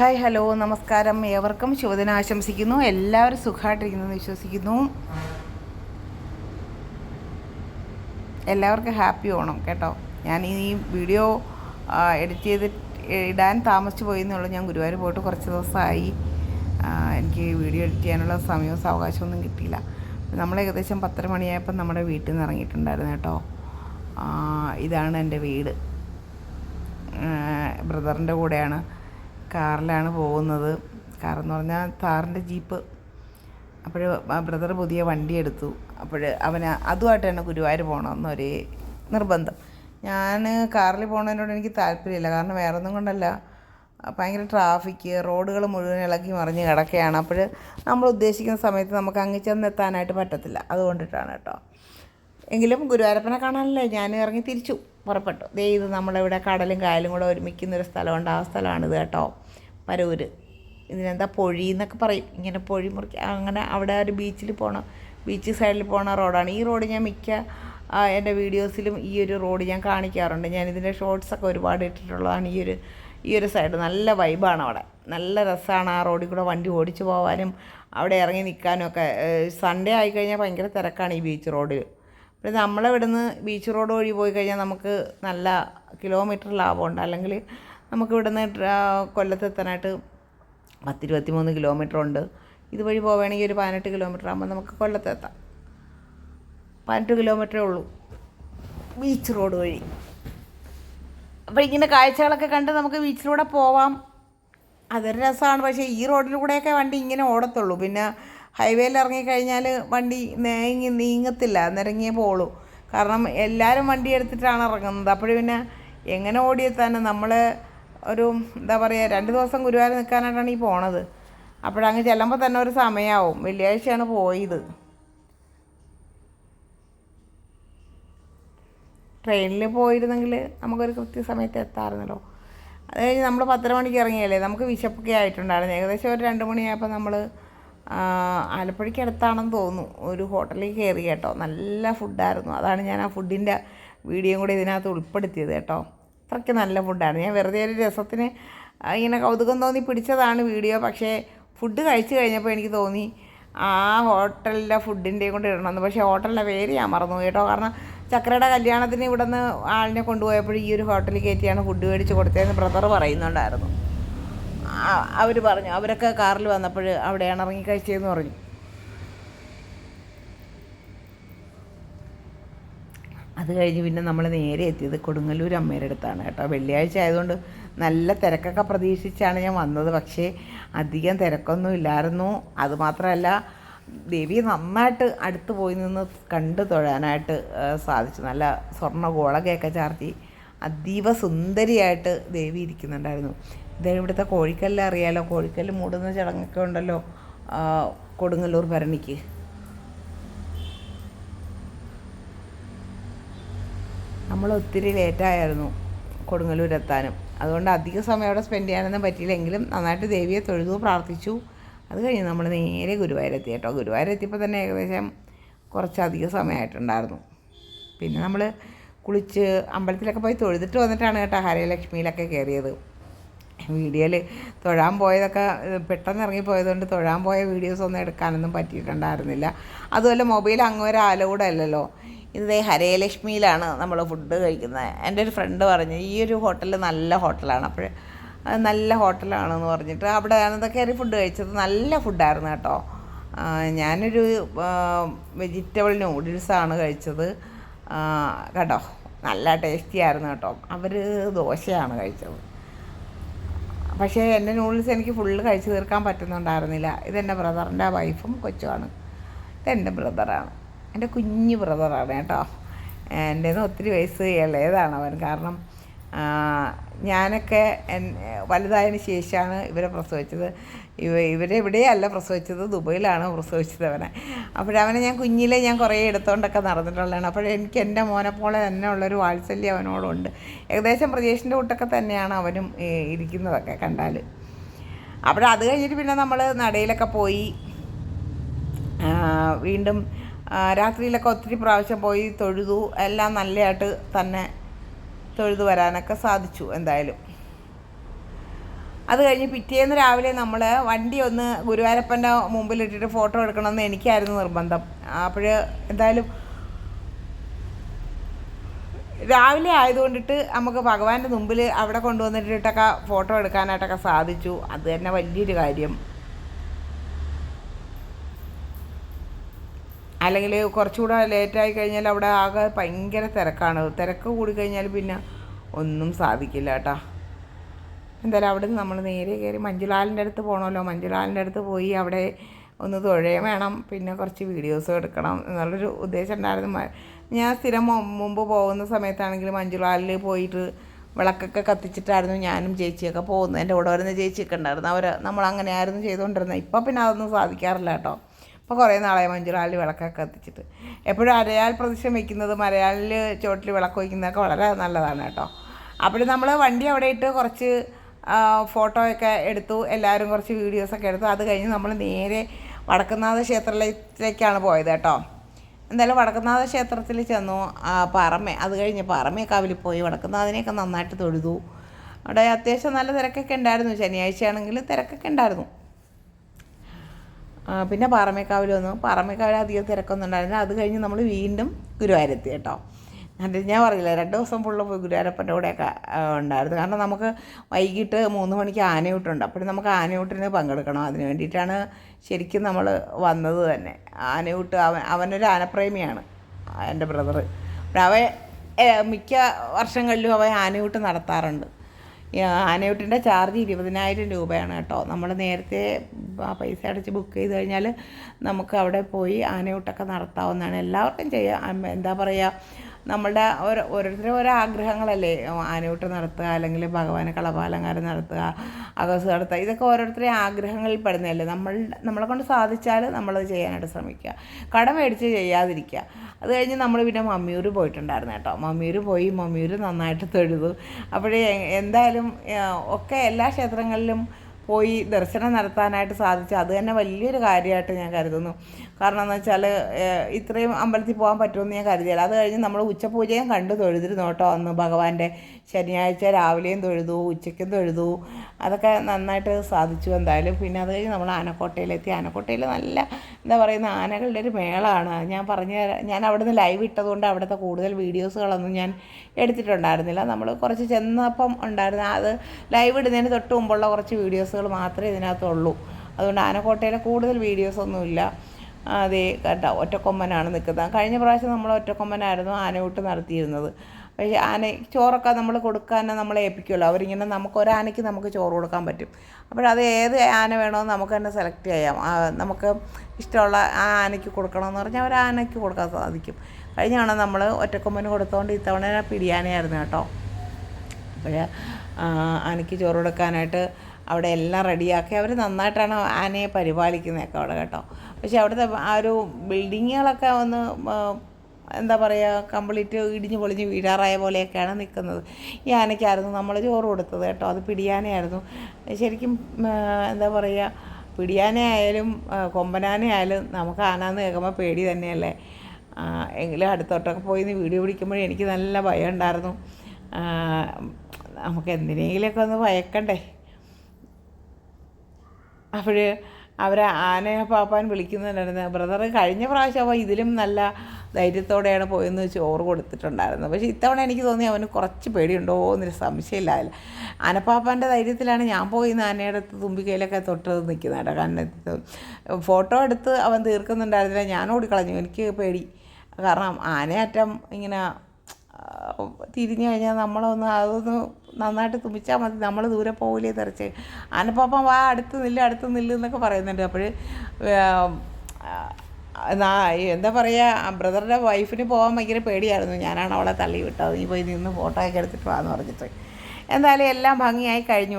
Hi hello നമസ്കാരം. ഏവർക്കും ശുഭദിനം ആശംസിക്കുന്നു. എല്ലാവരും സുഖമായിട്ടിരിക്കുന്നു വിശ്വസിക്കുന്നു. എല്ലാവർക്കും ഹാപ്പി ഓണം കേട്ടോ. ഞാൻ ഈ വീഡിയോ എഡിറ്റ് ചെയ്ത് ഇടാൻ താമസിച്ചു പോയി എന്നുള്ളത് ഞാൻ ഗുരുവായൂർ പോയിട്ട് കുറച്ച് ദിവസമായി. എനിക്ക് വീഡിയോ എഡിറ്റ് ചെയ്യാനുള്ള സമയവും സാവകാശമൊന്നും കിട്ടിയില്ല. നമ്മൾ ഏകദേശം പത്തര മണിയായപ്പോൾ നമ്മുടെ വീട്ടിൽ നിന്ന് ഇറങ്ങിയിട്ടുണ്ടായിരുന്നു കേട്ടോ. ഇതാണ് എന്റെ വീട്. ബ്രദറിന്റെ കൂടെയാണ്. കാറിലാണ് പോകുന്നത്. കാറെന്ന് പറഞ്ഞാൽ താറിന്റെ ജീപ്പ്. അപ്പോൾ ബ്രദർ പുതിയ വണ്ടി എടുത്തു. അപ്പോൾ അവന് അതുമായിട്ടാണ് ഗുരുവായൂർ പോകണമെന്നൊരേ നിർബന്ധം. ഞാൻ കാറിൽ പോകുന്നതിനോട് എനിക്ക് താല്പര്യമില്ല. കാരണം വേറെ ഒന്നും കൊണ്ടല്ല. ഭയങ്കര ട്രാഫിക്ക് റോഡുകൾ മുഴുവൻ ഇളക്കി മറിഞ്ഞ് കിടക്കുകയാണ് അപ്പോൾ നമ്മൾ ഉദ്ദേശിക്കുന്ന സമയത്ത് നമുക്ക് അങ്ങ് ചെന്നെത്താനായിട്ട് പറ്റത്തില്ല. അതുകൊണ്ടിട്ടാണ് കേട്ടോ. എങ്കിലും ഗുരുവായൂരപ്പനെ കാണാനല്ലേ? ഞാൻ ഇറങ്ങി തിരിച്ചു. പുറപ്പെട്ടു. ദേ ഇത് നമ്മളിവിടെ കടലും കായലും കൂടെ ഒരുമിക്കുന്ന ഒരു സ്ഥലമുണ്ട്. ആ സ്ഥലമാണിത് കേട്ടോ. പരൂര്. ഇതിനെന്താ പൊഴി എന്നൊക്കെ പറയും. ഇങ്ങനെ പൊഴി മുറിക്ക അങ്ങനെ അവിടെ ഒരു ബീച്ചിൽ പോകണം ബീച്ച് സൈഡിൽ പോണ റോഡാണ്. ഈ റോഡ് ഞാൻ മിക്ക എന്റെ വീഡിയോസിലും ഈ ഒരു റോഡ് ഞാൻ കാണിക്കാറുണ്ട്. ഞാൻ ഇതിന്റെ ഷോർട്സൊക്കെ ഒരുപാട് ഇട്ടിട്ടുള്ളതാണ് ഈ ഒരു ഈ ഒരു സൈഡ്. നല്ല വൈബാണ് അവിടെ. നല്ല രസമാണ് ആ റോഡിൽ കൂടെ വണ്ടി ഓടിച്ചു പോകാനും അവിടെ ഇറങ്ങി നിൽക്കാനും ഒക്കെ. സൺഡേ ആയിക്കഴിഞ്ഞാൽ ഭയങ്കര തിരക്കാണ് ഈ ബീച്ച് റോഡിൽ. പിന്നെ നമ്മളിവിടുന്ന് ബീച്ച് റോഡ് വഴി പോയി കഴിഞ്ഞാൽ നമുക്ക് നല്ല കിലോമീറ്റർ ലാഭമുണ്ട്. അല്ലെങ്കിൽ നമുക്ക് ഇവിടുന്ന് ട്രാ- കൊല്ലത്തെത്താനായിട്ട് പത്തിരുപത്തി മൂന്ന് കിലോമീറ്റർ ഉണ്ട്. ഇതുവഴി പോവുകയാണെങ്കിൽ ഒരു പതിനെട്ട് കിലോമീറ്റർ ആകുമ്പോൾ നമുക്ക് കൊല്ലത്തെത്താം പതിനെട്ട് കിലോമീറ്ററേ ഉള്ളൂ ബീച്ച് റോഡ് വഴി. അപ്പോൾ ഇങ്ങനെ കാഴ്ചകളൊക്കെ കണ്ട് നമുക്ക് ബീച്ചിലൂടെ പോവാം. അതൊരു രസമാണ് പക്ഷേ ഈ റോഡിലൂടെയൊക്കെ വണ്ടി ഇങ്ങനെ ഓടത്തുള്ളൂ. പിന്നെ ഹൈവേയിൽ ഇറങ്ങിക്കഴിഞ്ഞാൽ വണ്ടി നേങ്ങി നീങ്ങത്തില്ല നിരങ്ങിയേ പോളൂ കാരണം എല്ലാവരും വണ്ടി എടുത്തിട്ടാണ് ഇറങ്ങുന്നത്. അപ്പോൾ പിന്നെ എങ്ങനെ ഓടിയെത്താനും നമ്മൾ ഒരു എന്താ പറയുക രണ്ട് ദിവസം ഗുരുവായൂർ നിൽക്കാനായിട്ടാണ് ഈ പോണത്. അപ്പോഴങ്ങ് ചെല്ലുമ്പോൾ തന്നെ ഒരു സമയമാവും വെള്ളിയാഴ്ചയാണ് പോയത്. ട്രെയിനിൽ പോയിരുന്നെങ്കിൽ നമുക്കൊരു കൃത്യസമയത്ത് എത്താറുന്നല്ലോ അത് കഴിഞ്ഞ് നമ്മൾ പത്തര മണിക്ക് ഇറങ്ങിയല്ലേ? നമുക്ക് വിശപ്പൊക്കെ ആയിട്ടുണ്ടായിരുന്നു. ഏകദേശം ഒരു രണ്ട് മണിയായപ്പോൾ നമ്മൾ ആലപ്പുഴയ്ക്ക് അടുത്താണെന്ന് തോന്നുന്നു. ഒരു ഹോട്ടലിൽ കയറി കേട്ടോ. നല്ല ഫുഡായിരുന്നു. അതാണ് ഞാൻ ആ ഫുഡിന്റെ വീഡിയോയും കൂടി ഇതിനകത്ത് ഉൾപ്പെടുത്തിയത് കേട്ടോ. അത്രയ്ക്ക് നല്ല ഫുഡാണ് ഞാൻ വെറുതെ ഒരു രസത്തിന് ഇങ്ങനെ കൗതുകം തോന്നി പിടിച്ചതാണ് വീഡിയോ. പക്ഷേ ഫുഡ് കഴിച്ചു കഴിഞ്ഞപ്പോൾ എനിക്ക് തോന്നി ആ ഹോട്ടലിലെ ഫുഡിന്റെയും കൊണ്ട് ഇടണമെന്ന്. പക്ഷേ ഹോട്ടലിന്റെ പേര് ഞാൻ മറന്നു കേട്ടോ. കാരണം ചക്രയുടെ കല്യാണത്തിന് ഇവിടെ നിന്ന് ആളിനെ കൊണ്ടുപോയപ്പോൾ ഈ ഒരു ഹോട്ടലിൽ കയറ്റിയാണ് ഫുഡ് മേടിച്ച് കൊടുത്തതെന്ന് ബ്രദർ പറയുന്നുണ്ടായിരുന്നു. അവർ പറഞ്ഞു. അവരൊക്കെ കാറിൽ വന്നപ്പോൾ അവിടെയാണ് ഇറങ്ങി കഴിച്ചതെന്ന് പറഞ്ഞു. അത് കഴിഞ്ഞ് പിന്നെ നമ്മൾ നേരെ എത്തിയത് കൊടുങ്ങല്ലൂർ അമ്മയുടെ അടുത്താണ് കേട്ടോ. വെള്ളിയാഴ്ച ആയതുകൊണ്ട് നല്ല തിരക്കൊക്കെ പ്രതീക്ഷിച്ചാണ് ഞാൻ വന്നത്. പക്ഷേ അധികം തിരക്കൊന്നും ഇല്ലായിരുന്നു. അതുമാത്രമല്ല ദേവി നന്നായിട്ട് അടുത്ത് പോയി നിന്ന് കണ്ടു തൊഴാനായിട്ട് സാധിച്ചു. നല്ല സ്വർണ ഗോളകയൊക്കെ ചാർത്തി അതീവ സുന്ദരിയായിട്ട് ദേവി ഇരിക്കുന്നുണ്ടായിരുന്നു. ഇത് ഇവിടുത്തെ കോഴിക്കല്ല് അറിയാലോ. കോഴിക്കല്ല് മൂടുന്ന ചടങ്ങൊക്കെ ഉണ്ടല്ലോ. കൊടുങ്ങല്ലൂർ ഭരണിക്ക്. നമ്മൾ ഒത്തിരി ലേറ്റായിരുന്നു കൊടുങ്ങല്ലൂർ എത്താനും. അതുകൊണ്ട് അധിക സമയം അവിടെ സ്പെൻഡ് ചെയ്യാനൊന്നും പറ്റിയില്ലെങ്കിലും നന്നായിട്ട് ദേവിയെ തൊഴുതു പ്രാർത്ഥിച്ചു. അത് കഴിഞ്ഞ് നമ്മൾ നേരെ ഗുരുവായൂരെത്തി കേട്ടോ. ഗുരുവായൂരെത്തിയപ്പോൾ തന്നെ ഏകദേശം കുറച്ചധികം സമയമായിട്ടുണ്ടായിരുന്നു. പിന്നെ നമ്മൾ കുളിച്ച് അമ്പലത്തിലൊക്കെ പോയി തൊഴുതിട്ട് വന്നിട്ടാണ് കേട്ടോ ഹരലക്ഷ്മിയിലൊക്കെ കയറിയത്. വീഡിയോയിൽ തൊഴാൻ പോയതൊക്കെ പെട്ടെന്ന് ഇറങ്ങിപ്പോയതുകൊണ്ട് തൊഴാൻ പോയ വീഡിയോസ് ഒന്നും എടുക്കാനൊന്നും പറ്റിയിട്ടുണ്ടായിരുന്നില്ല. അതുപോലെ മൊബൈൽ അങ്ങ് വരെ അലൗഡ് അല്ലല്ലോ. ഇത് ഹരയലക്ഷ്മിയിലാണ് നമ്മൾ ഫുഡ് കഴിക്കുന്നത്. എന്റെ ഒരു ഫ്രണ്ട് പറഞ്ഞു ഈ ഒരു ഹോട്ടൽ നല്ല ഹോട്ടലാണ്. അപ്പോൾ നല്ല ഹോട്ടലാണെന്ന് പറഞ്ഞിട്ട് അവിടെ ആണ് കയറി ഫുഡ് കഴിച്ചത് നല്ല ഫുഡായിരുന്നു കേട്ടോ. ഞാനൊരു വെജിറ്റബിൾ നൂഡിൽസാണ് കഴിച്ചത്. കേട്ടോ നല്ല ടേസ്റ്റി ആയിരുന്നു കേട്ടോ. അവർ ദോശയാണ് കഴിച്ചത്. പക്ഷേ എന്റെ നൂഡിൽസ് എനിക്ക് ഫുള്ള് കഴിച്ചു തീർക്കാൻ പറ്റുന്നുണ്ടായിരുന്നില്ല. ഇതെന്റെ ബ്രദറിന്റെ വൈഫും കൊച്ചുമാണ്. ഇതെന്റെ ബ്രദറാണ് എന്റെ കുഞ്ഞു ബ്രദറാണ് കേട്ടോ. എന്റെ ഒത്തിരി വയസ്സ് ഇളയതാണ് അവൻ. കാരണം ഞാനൊക്കെ വലുതായതിന് ശേഷമാണ് ഇവരെ പ്രസവിച്ചത്. ഇവ ഇവിടെയല്ല പ്രസവിച്ചത് ദുബൈയിലാണ് പ്രസവിച്ചത് അവനെ. അപ്പോഴവനെ ഞാൻ കുഞ്ഞിലെ ഞാൻ കുറേ എടുത്തുകൊണ്ടൊക്കെ നടന്നിട്ടുള്ളതാണ്. അപ്പോൾ എനിക്ക് എന്റെ പോലെ തന്നെ ഉള്ളൊരു വാത്സല്യം അവനോടുണ്ട്. ഏകദേശം പ്രജേഷിന്റെ കൂട്ടൊക്കെ തന്നെയാണ് അവനും ഇരിക്കുന്നതൊക്കെ കണ്ടാൽ. അപ്പോൾ കഴിഞ്ഞിട്ട് പിന്നെ നമ്മൾ നടയിലൊക്കെ പോയി വീണ്ടും രാത്രിയിലൊക്കെ ഒത്തിരി പ്രാവശ്യം പോയി തൊഴുതു. എല്ലാം നല്ലതായിട്ട് തന്നെ തൊഴുതു വരാനൊക്കെ സാധിച്ചു എന്തായാലും. അത് കഴിഞ്ഞ് പിറ്റേന്ന് രാവിലെ നമ്മൾ വണ്ടി ഒന്ന് ഗുരുവായൂരപ്പന്റെ മുമ്പിലിട്ടിട്ട് ഫോട്ടോ എടുക്കണമെന്ന് എനിക്കായിരുന്നു നിർബന്ധം. അപ്പോൾ എന്തായാലും രാവിലെ ആയതുകൊണ്ടിട്ട് നമുക്ക് ഭഗവാന്റെ മുമ്പിൽ അവിടെ കൊണ്ടുവന്നിട്ടിട്ടൊക്കെ ഫോട്ടോ എടുക്കാനായിട്ടൊക്കെ സാധിച്ചു. അത് തന്നെ വലിയൊരു കാര്യം. അല്ലെങ്കിൽ കുറച്ചുകൂടെ ലേറ്റായി കഴിഞ്ഞാൽ അവിടെ ആകെ ഭയങ്കര തിരക്കാണ്. തിരക്ക് കൂടി കഴിഞ്ഞാൽ പിന്നെ ഒന്നും സാധിക്കില്ല കേട്ടോ. എന്തായാലും അവിടെ നിന്ന് നമ്മൾ നേരെ കയറി മഞ്ജുലാലിന്റെ അടുത്ത് പോകണമല്ലോ മഞ്ജുലാലിന്റെ അടുത്ത് പോയി അവിടെ ഒന്ന് തൊഴുകയും വേണം. പിന്നെ കുറച്ച് വീഡിയോസും എടുക്കണം എന്നുള്ളൊരു ഉദ്ദേശം ഉണ്ടായിരുന്നു. ഞാൻ സ്ഥിരം മുമ്പ് പോകുന്ന സമയത്താണെങ്കിൽ മഞ്ജുലാലിൽ പോയിട്ട് വിളക്കൊക്കെ കത്തിച്ചിട്ടായിരുന്നു ഞാനും ചേച്ചിയൊക്കെ പോകുന്നത് എന്റെ കൂടെ വരുന്ന ചേച്ചിയൊക്കെ ഉണ്ടായിരുന്നു. അവർ നമ്മൾ അങ്ങനെയായിരുന്നു ചെയ്തുകൊണ്ടിരുന്നത്. ഇപ്പം പിന്നെ അതൊന്നും സാധിക്കാറില്ല കേട്ടോ. ഇപ്പോൾ കുറേ നാളായി മഞ്ജുലാലിൽ വിളക്കൊക്കെ കത്തിച്ചിട്ട്. എപ്പോഴും അരയാൽ പ്രതിഷ്ഠം വയ്ക്കുന്നത് മരയാലിൽ ചോട്ടിൽ വിളക്ക് വയ്ക്കുന്നതൊക്കെ വളരെ നല്ലതാണ് കേട്ടോ. അപ്പോൾ നമ്മൾ വണ്ടി അവിടെ ഇട്ട് കുറച്ച് ഫോട്ടോയൊക്കെ എടുത്തു. എല്ലാവരും കുറച്ച് വീഡിയോസൊക്കെ എടുത്തു. അത് കഴിഞ്ഞ് നമ്മൾ നേരെ വടക്കുന്നാഥ ക്ഷേത്രത്തിലേക്കാണ് പോയത് കേട്ടോ. എന്തായാലും വടക്കുന്നാഥ ക്ഷേത്രത്തിൽ ചെന്നു. ആ, പാറമ്മ അത് കഴിഞ്ഞ് പാറമ്മയൊക്കാവിൽ പോയി. വടക്കുന്നാഥനെയൊക്കെ നന്നായിട്ട് തൊഴുതു. അവിടെ അത്യാവശ്യം നല്ല തിരക്കൊക്കെ ഉണ്ടായിരുന്നു. ശനിയാഴ്ചയാണെങ്കിൽ തിരക്കൊക്കെ ഉണ്ടായിരുന്നു. പിന്നെ പാറമേക്കാവിൽ വന്നു. പാറമേക്കാവിൽ അധികം തിരക്കൊന്നും ഉണ്ടായിരുന്നില്ല. അത് കഴിഞ്ഞ് നമ്മൾ വീണ്ടും ഗുരുവായൂരെത്തി കേട്ടോ. എന്നിട്ട് ഞാൻ പറയില്ല രണ്ട് ദിവസം ഫുള്ള് പോയി ഗുരുവായൂരപ്പന്റെ കൂടെയൊക്കെ ഉണ്ടായിരുന്നു. കാരണം നമുക്ക് വൈകിട്ട് മൂന്ന് മണിക്ക് ആനയൂട്ടുണ്ട്. അപ്പോൾ നമുക്ക് ആനയൂട്ടിന് പങ്കെടുക്കണം. അതിന് വേണ്ടിയിട്ടാണ് ശരിക്കും നമ്മൾ വന്നത് തന്നെ. ആനയൂട്ട് അവൻ അവനൊരു ആനപ്രേമിയാണ് എന്റെ ബ്രദർ അവൻ മിക്ക വർഷങ്ങളിലും അവൻ ആനയൂട്ട് നടത്താറുണ്ട്. ആനയൂട്ടിന്റെ ചാർജ് ഇരുപതിനായിരം രൂപയാണ് കേട്ടോ. നമ്മൾ നേരത്തെ ആ പൈസ അടച്ച് ബുക്ക് ചെയ്ത് കഴിഞ്ഞാൽ നമുക്ക് അവിടെ പോയി ആനയൂട്ടൊക്കെ നടത്താവുന്നതാണ്. എല്ലാവർക്കും ചെയ്യാം. എന്താ പറയുക നമ്മളുടെ ഓരോ ഓരോരുത്തരും ഓരോ ആഗ്രഹങ്ങളല്ലേ. ആനയൂട്ട് നടത്തുക അല്ലെങ്കിൽ ഭഗവാന് കളപാലങ്കാരം നടത്തുക അകസ് നടത്തുക ഇതൊക്കെ ഓരോരുത്തരെയും ആഗ്രഹങ്ങളിൽ പെടുന്നതല്ലേ. നമ്മൾ നമ്മളെ കൊണ്ട് സാധിച്ചാൽ നമ്മളത് ചെയ്യാനായിട്ട് ശ്രമിക്കുക. കടം മേടിച്ച് ചെയ്യാതിരിക്കുക. അത് കഴിഞ്ഞ് നമ്മൾ പിന്നെ മമ്മിയൂർ പോയിട്ടുണ്ടായിരുന്നു കേട്ടോ. മമ്മിയൂർ പോയി മമ്മിയൂർ നന്നായിട്ട് തൊഴുതു. അപ്പോഴേ എന്തായാലും ഒക്കെ എല്ലാ ക്ഷേത്രങ്ങളിലും പോയി ദർശനം നടത്താനായിട്ട് സാധിച്ചു അത് തന്നെ വലിയൊരു കാര്യമായിട്ട് ഞാൻ കരുതുന്നു. കാരണം എന്ന് വെച്ചാൽ ഇത്രയും അമ്പലത്തിൽ പോകാൻ പറ്റുമെന്ന് ഞാൻ കരുതിയില്ല. അത് കഴിഞ്ഞ് നമ്മൾ ഉച്ചപൂജയും കണ്ടു തൊഴുതിരുന്നു കേട്ടോ അന്ന് ഭഗവാന്റെ ശനിയാഴ്ച രാവിലെയും തൊഴുതു ഉച്ചയ്ക്കും തൊഴുതു. അതൊക്കെ നന്നായിട്ട് സാധിച്ചു എന്തായാലും. പിന്നെ അത് കഴിഞ്ഞ് നമ്മൾ ആനക്കോട്ടയിലെത്തി. ആനക്കോട്ടയിൽ നല്ല എന്താ പറയുന്ന ആനകളുടെ ഒരു മേളാണ്. ഞാൻ പറഞ്ഞ ഞാൻ അവിടെ നിന്ന് ലൈവ് ഇട്ടതുകൊണ്ട് അവിടുത്തെ കൂടുതൽ വീഡിയോസുകളൊന്നും ഞാൻ എടുത്തിട്ടുണ്ടായിരുന്നില്ല. നമ്മൾ കുറച്ച് ചെന്നപ്പം ഉണ്ടായിരുന്ന അത് ലൈവ് ഇടുന്നതിന് തൊട്ട് മുമ്പുള്ള കുറച്ച് വീഡിയോസുകൾ മാത്രമേ ഇതിനകത്തുള്ളൂ. അതുകൊണ്ട് ആനക്കോട്ടയിലെ കൂടുതൽ വീഡിയോസൊന്നുമില്ല അതെ കേട്ടോ ഒറ്റക്കൊമ്പനാണ് നിൽക്കുന്നത്. കഴിഞ്ഞ പ്രാവശ്യം നമ്മൾ ഒറ്റക്കൊമ്പനായിരുന്നു ആനയൂട്ട് നടത്തിയിരുന്നത്. പക്ഷേ ആന ചോറൊക്കെ നമ്മൾ കൊടുക്കാൻ നമ്മളെ ഏൽപ്പിക്കുമല്ലോ. അവരിങ്ങനെ നമുക്ക് ഒരാനയ്ക്ക് നമുക്ക് ചോറ് കൊടുക്കാൻ പറ്റും. അപ്പോൾ അത് ഏത് ആന വേണമെന്ന് നമുക്ക് തന്നെ സെലക്ട് ചെയ്യാം. നമുക്ക് ഇഷ്ടമുള്ള ആ ആനയ്ക്ക് കൊടുക്കണമെന്ന് പറഞ്ഞാൽ ഒരു ആനയ്ക്ക് കൊടുക്കാൻ സാധിക്കും. കഴിഞ്ഞ തവണ നമ്മൾ ഒറ്റക്കൊമ്പന് കൊടുത്തുകൊണ്ട് ഇത്തവണ പിടിയാനയായിരുന്നു കേട്ടോ. അപ്പോൾ ആനയ്ക്ക് ചോറ് കൊടുക്കാനായിട്ട് അവിടെ എല്ലാം റെഡിയാക്കി. അവർ നന്നായിട്ടാണ് ആനയെ പരിപാലിക്കുന്നതൊക്കെ അവിടെ കേട്ടോ. പക്ഷേ അവിടുത്തെ ആ ഒരു ബിൽഡിങ്ങുകളൊക്കെ ഒന്ന് എന്താ പറയുക കംപ്ലീറ്റ് ഇടിഞ്ഞ് പൊളിഞ്ഞ് വീഴാറായ പോലെയൊക്കെയാണ് നിൽക്കുന്നത്. ഈ ആനയ്ക്കായിരുന്നു നമ്മൾ ചോറ് കൊടുത്തത് കേട്ടോ. അത് പിടിയാനയായിരുന്നു. ശരിക്കും എന്താ പറയുക പിടിയാനയായാലും കൊമ്പനാനയായാലും നമുക്ക് ആനാന്ന് കേൾക്കുമ്പോൾ പേടി തന്നെയല്ലേ? എങ്കിലും അടുത്തോട്ടൊക്കെ പോയി നിന്ന് വീഡിയോ പിടിക്കുമ്പോഴേ എനിക്ക് നല്ല ഭയം ഉണ്ടായിരുന്നു നമുക്ക് എന്തിനെങ്കിലുമൊക്കെ ഒന്ന് ഭയക്കണ്ടേ? അപ്പോൾ അവർ ആനയെ പാപ്പാൻ വിളിക്കുന്നുണ്ടായിരുന്നു ബ്രദർ കഴിഞ്ഞ പ്രാവശ്യം അപ്പോൾ ഇതിലും നല്ല ധൈര്യത്തോടെയാണ് പോയെന്ന് ചോറ് കൊടുത്തിട്ടുണ്ടായിരുന്നത് പക്ഷേ ഇത്തവണ എനിക്ക് തോന്നി അവന് കുറച്ച് പേടിയുണ്ടോ എന്നൊരു സംശയമില്ല അതിൽ ആനപ്പാപ്പാന്റെ ധൈര്യത്തിലാണ് ഞാൻ പോയി ആനയുടെ അടുത്ത് തുമ്പിക്കൈയിലൊക്കെ തൊട്ട് നിൽക്കുന്നത് കാരണം ഫോട്ടോ എടുത്ത് അവൻ തീർക്കുന്നുണ്ടായിരുന്നില്ല. ഞാൻ ഓടിക്കളഞ്ഞു എനിക്ക് പേടി. കാരണം ആനയറ്റം ഇങ്ങനെ തിരിഞ്ഞു കഴിഞ്ഞാൽ നമ്മളൊന്ന് അതൊന്ന് നന്നായിട്ട് തുമ്പിച്ചാൽ മതി. നമ്മൾ ദൂരെ പോകില്ലേ തെറിച്ച്. ആനപ്പാപ്പം വാ അടുത്ത് നില്ല് അടുത്ത് നില്ല് എന്നൊക്കെ പറയുന്നുണ്ട്. അപ്പോൾ എന്താ പറയുക ബ്രദറിന്റെ വൈഫിന് പോകാൻ ഭയങ്കര പേടിയായിരുന്നു. ഞാനാണ് അവളെ തള്ളി വിട്ടത്. നീ പോയി നിന്ന് ഫോട്ടോ ഒക്കെ എടുത്തിട്ട് വാന്ന് പറഞ്ഞിട്ട്. എന്തായാലും എല്ലാം ഭംഗിയായി കഴിഞ്ഞു.